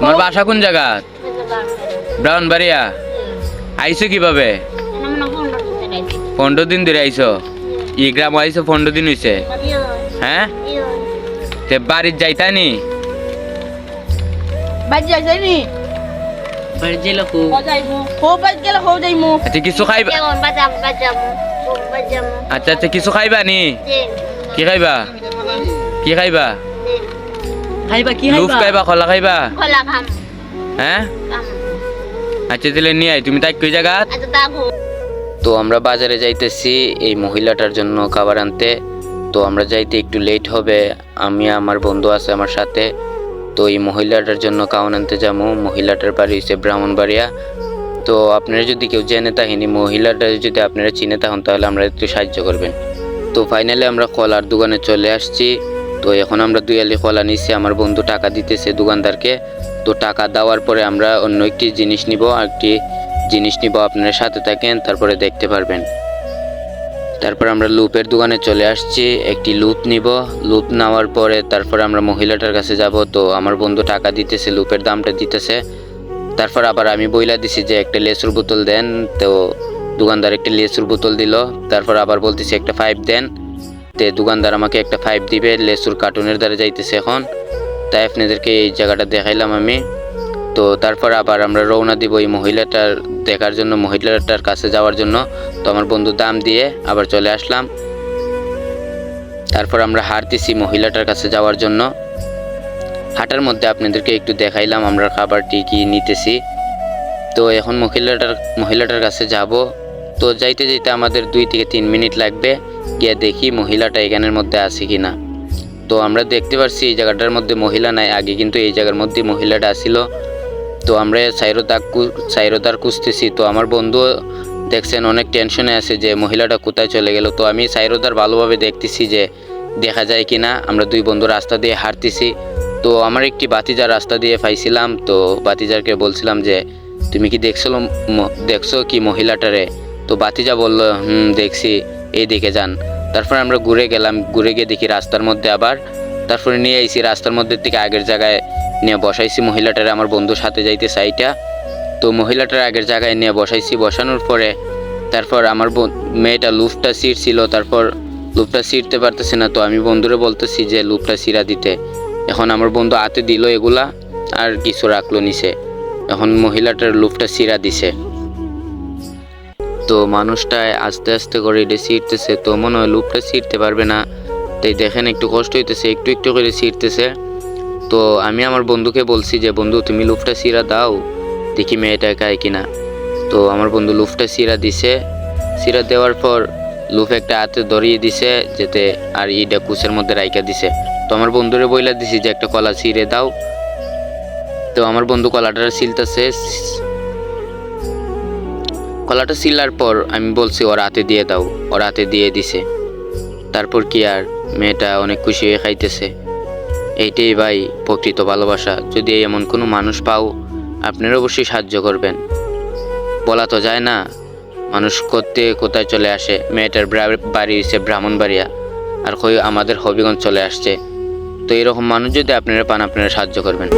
তোমার বাসা কোন জায়গা? ব্রাউনবাড়িয়া আইছো কীভাবে? পনেরো দিন ধরে আইছো? ই গ্রাম আইছো পনেরো দিন হইছে? হ্যাঁ? তে বাড়ির যাইতানি? বাজ নি বাড়ি জেলা কো? হো বাজ গেলে হো যাইমু। আচ্ছা কিছু খাইবা? আচ্ছা আচ্ছা কিছু খাইবা নি কি খাইবা? কি খাইবা? খাইবা কি লুফ খাইবা? খাইবা খলা খাইবা? খোলা খাম। হ্যাঁ আচ্ছা তাহলে নিয়ে আই তুমি তাই কই জায়গা? আচ্ছা তো আমরা বাজারে যাইতেছি এই মহিলাটার জন্য খাবার আনতে। তো আমরা যাইতে একটু লেট হবে আমি আমার বন্ধু আছে আমার সাথে। তো এই মহিলাটার জন্য খাওয়ান আনতে যাব মহিলাটার বাড়ি হচ্ছে ব্রাহ্মণবাড়িয়া। তো আপনারা যদি কেউ জেনে থাকেনি মহিলাটা যদি আপনারা চিনে থাকেন তাহলে আমরা একটু সাহায্য করবেন। তো ফাইনালি আমরা কলার দোকানে চলে আসছি। তো এখন আমরা দুই আলি কলা নিচ্ছি আমার বন্ধু টাকা দিতেছে দোকানদারকে। তো টাকা দেওয়ার পরে আমরা অন্য একটি জিনিস নিব একটি জিনিস নিব আপনার সাথে থাকেন, তারপরে দেখতে পারবেন। তারপর আমরা লুপের দোকানে চলে আসছি, একটি লুপ নিব। লুপ নেওয়ার পরে তারপর আমরা মহিলাটার কাছে যাব। তো আমার বন্ধু টাকা দিতেছে, লুপের দামটা দিতেছে। তারপর আবার আমি বইলা দিছি যে একটা লেসুর বোতল দেন। তো দোকানদার একটা লেসুর বোতল দিল। তারপর আবার বলতেছি একটা পাইপ দেন। তে দোকানদার আমাকে একটা পাইপ দিবে, লেসুর কার্টুনের দ্বারা যাইতেছে এখন। তাই আপনাদেরকে এই জায়গাটা দেখাইলাম আমি। তো তারপর আবার আমরা রওনা দিব এই মহিলাটার, দেখার জন্য মহিলাটার কাছে যাওয়ার জন্য। তো আমার বন্ধু দাম দিয়ে আবার চলে আসলাম। তারপর আমরা হারতেছি মহিলাটার কাছে যাওয়ার জন্য। হাঁটার মধ্যে আপনাদেরকে একটু দেখাইলাম আমরা খাবারটি কি নিতেছি। তো এখন মহিলাটার মহিলাটার কাছে যাব। তো যাইতে যাইতে আমাদের দুই থেকে তিন মিনিট লাগবে। গিয়ে দেখি মহিলাটা এখানের মধ্যে আছে কি না তো আমরা দেখতে পারছি এই জায়গাটার মধ্যে মহিলা নাই। আগে কিন্তু এই জায়গার মধ্যে মহিলাটা আসিল তো আমরা সাইরোদার সাইরোদার খুঁজতেছি। তো আমার বন্ধু দেখছেন অনেক টেনশনে আছে যে মহিলাটা কোথায় চলে গেল। তো আমি সাইরোদার ভালোভাবে দেখতেছি যে দেখা যায় কি না আমরা দুই বন্ধু রাস্তা দিয়ে হাঁটতেছি। তো আমার একটি বাতিজার রাস্তা দিয়ে পাইছিলাম। তো বাতিজারকে বলছিলাম যে, তুমি কি দেখছ দেখছ কি মহিলাটারে? তো বাতিজা বলল, হুম, দেখছি এই দিকে যান। তারপর আমরা ঘুরে গেলাম, ঘুরে গিয়ে দেখি রাস্তার মধ্যে আবার, তারপরে নিয়ে আইছি রাস্তার মধ্যে থেকে আগের জায়গায় নিয়ে বসাইছি মহিলাটারে, আমার বন্ধুর সাথে যাইতে সাইটা তো মহিলাটার আগের জায়গায় নিয়ে বসাইছি, বসানোর পরে তারপর আমার মেয়েটা লুফটা ছিল তারপর লুপটা ছিঁড়তে পারতেছে না, তো আমি বন্ধুরে বলতেছি যে লুপটা ছিঁড়া দিতে। এখন আমার বন্ধু হাতে দিল এগুলা, আর কিছু রাখল নিচে। এখন মহিলাটার লুপটা ছিঁড়া দিছে। তো মানুষটা আস্তে আস্তে করে এটা ছিঁড়তেছে, তো মনে হয় লুপটা ছিঁড়তে পারবে না। তাই দেখেন একটু কষ্ট হইতেছে, একটু একটু করে ছিঁড়তেছে। তো আমি আমার বন্ধুকে বলছি যে, বন্ধু, তুমি লুপটা ছিঁড়া দাও, দেখি মেয়েটা খায় কিনা। তো আমার বন্ধু লুপটা ছিঁড়া দিছে। ছিঁড়া দেওয়ার পর লুফ একটা হাতে ধরিয়ে দিছে, যেতে আর ইটা কুচের মধ্যে রাইকা দিছে। তো আমার বন্ধুরে বইলা দিছি যে, একটা কলা ছিঁড়ে দাও। তো আমার বন্ধু কলাটা ছিলতেছে কলাটা ছিলার পর আমি বলছি, ওর হাতে দিয়ে দাও, ওর হাতে দিয়ে দিছে। তারপর কি আর, মেয়েটা অনেক খুশি হয়ে খাইতেছে। এইটাই ভাই প্রকৃত ভালোবাসা। যদি এমন কোনো মানুষ পাও, আপনারা অবশ্যই সাহায্য করবেন। বলা তো যায় না, মানুষ করতে কোথায় চলে আসে। মেয়েটার বাড়ি হচ্ছে ব্রাহ্মণবাড়িয়া, আর কই আমাদের হবিগঞ্জ চলে আসছে। তো এরকম মানুষ যদি আপনারা পান, আপনারা সাহায্য করবেন।